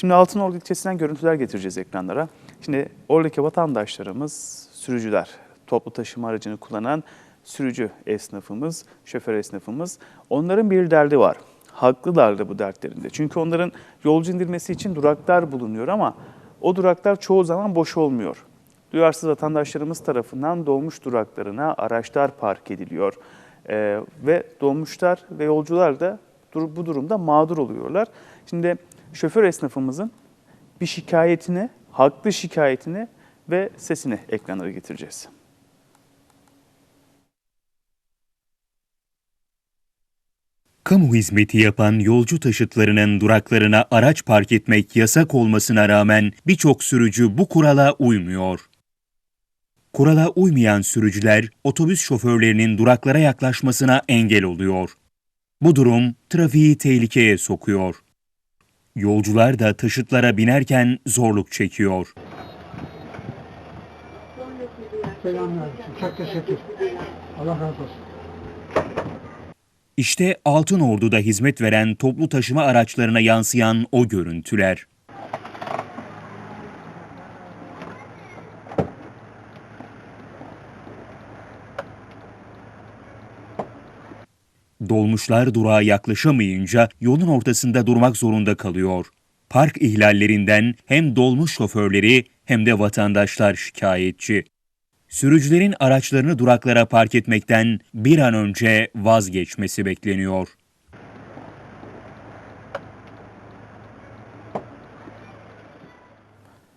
Şimdi Altınordu ilçesinden görüntüler getireceğiz ekranlara. Şimdi oradaki vatandaşlarımız, sürücüler, toplu taşıma aracını kullanan sürücü esnafımız, şoför esnafımız onların bir derdi var. Haklılar da bu dertlerinde. Çünkü onların yolcu indirmesi için duraklar bulunuyor ama o duraklar çoğu zaman boş olmuyor. Duyarsız vatandaşlarımız tarafından dolmuş duraklarına araçlar park ediliyor. Ee, ve dolmuşlar ve yolcular da bu durumda mağdur oluyorlar. Şimdi şoför esnafımızın bir şikayetini, haklı şikayetini ve sesini ekranlara getireceğiz. Kamu hizmeti yapan yolcu taşıtlarının duraklarına araç park etmek yasak olmasına rağmen birçok sürücü bu kurala uymuyor. Kurala uymayan sürücüler otobüs şoförlerinin duraklara yaklaşmasına engel oluyor. Bu durum trafiği tehlikeye sokuyor. Yolcular da taşıtlara binerken zorluk çekiyor. Selamünaleyküm. Çok teşekkür. Allah razı olsun. İşte Altınordu'da hizmet veren toplu taşıma araçlarına yansıyan o görüntüler. Dolmuşlar durağa yaklaşamayınca yolun ortasında durmak zorunda kalıyor. Park ihlallerinden hem dolmuş şoförleri hem de vatandaşlar şikayetçi. Sürücülerin araçlarını duraklara park etmekten bir an önce vazgeçmesi bekleniyor.